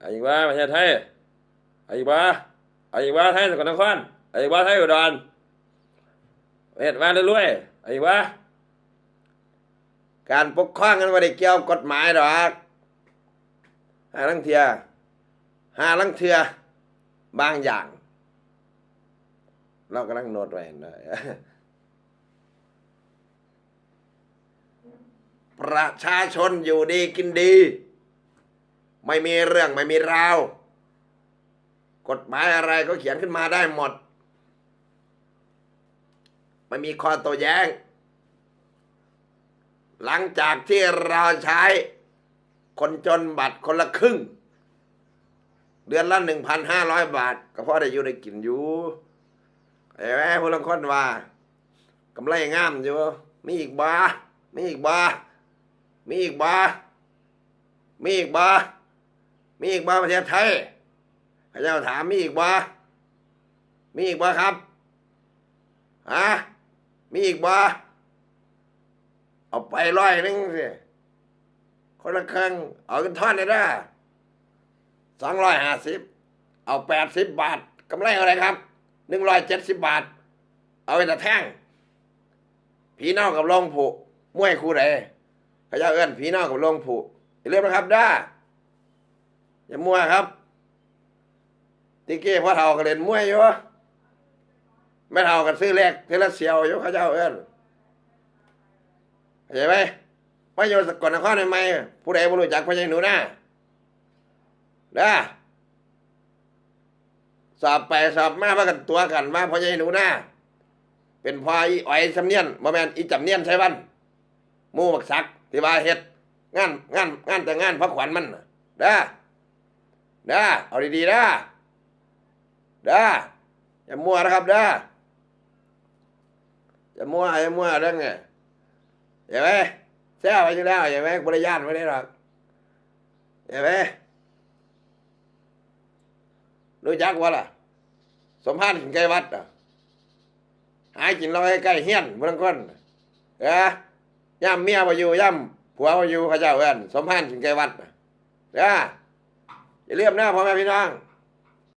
ไอ้ว่าประเทศไทยไอ้ว่าไอ้ว่าไทยสกลนครไอ้ว่าไทยอุดรเฮ็ดมาเรื่อยๆไอ้ว่าการปกครองกันบ่ได้เกี่ยวกฎหมายดอกหาลังเทียหาลังเทือบางอย่าง เรากำลังโน้ตไว้นะประชาชนอยู่ดีกินดี ไม่มีเรื่องไม่มีราว กฎหมายอะไรก็เขียนขึ้นมาได้หมด ไม่มีข้อโต้แย้ง หลังจากที่เราใช้ คนจนบัตรคนละครึ่ง เดือนละหนึ่งพันห้าร้อยบาท ก็พอได้อยู่ได้กินอยู่ไอ้แม่พลังคนว่ากำไรงามอยู่มีอีกบามีอีกบามีอีกบามีอีกบา มีอีกบาประเทศไทยพระเจ้าถามมีอีกบามีอีกบาครับฮะมีอีกบาเอาไปร้อยหนึงสิคนละครึ่งเอากันท่อนเลยนะสองร้อยห้าสิบเอาแปดสิบบาทกำไรอะไรครับหนึ่งร้อยเจ็ดสิบบาท เอาไปแต่แท่งผีเน่ากับลงผูมวยคู่ใดพระเจ้าเอื้อนผีเน่ากับลงผูอย่าลืมนะครับด้า อย่ามั่วครับ ติเก้พ่อเฒ่าก็เล่นมั่วยอยู่ไม่เฒ่ากันซื้อแรกเทละเสียวอยู่พระเจ้าเอื้อนเข้าใจไหมพระโยสกลนครใหม่ผู้ใดบ่รู้จักพระยายหนูนะนะสอบไปสอบมาว่ากันตัวกันว่าพระยายหนูนะเป็นพ่ออีอ้อยสำเนียนบ่แม่นอีจำเนียนใช่บันมู่บักสักที่ว่าเฮ็ดงานงานงานแต่งงานพระขวัญมันเด้อ เด้เอาดีๆเด้อเด้อย่ามั่วนะครับเด้อย่ามั่วอย่ามั่วเรื่องไงเห็นไหมแซ่ไปอยู่แล้วเห็นไหมบริยานไม่ได้หรอกเห็นไหมรู้จักวะล่ะ สมภารกินไก่วัดอะหายกินเราใกล้เฮี้ยนบางคนเอ้ย่ำเมียมาอยู่ย่ำผัวมาอยู่เขาเจ้าเอินสมภารกินไก่วัดน่ะเด้ อย่าเรียบหน้าพ่อแม่พี่น้อง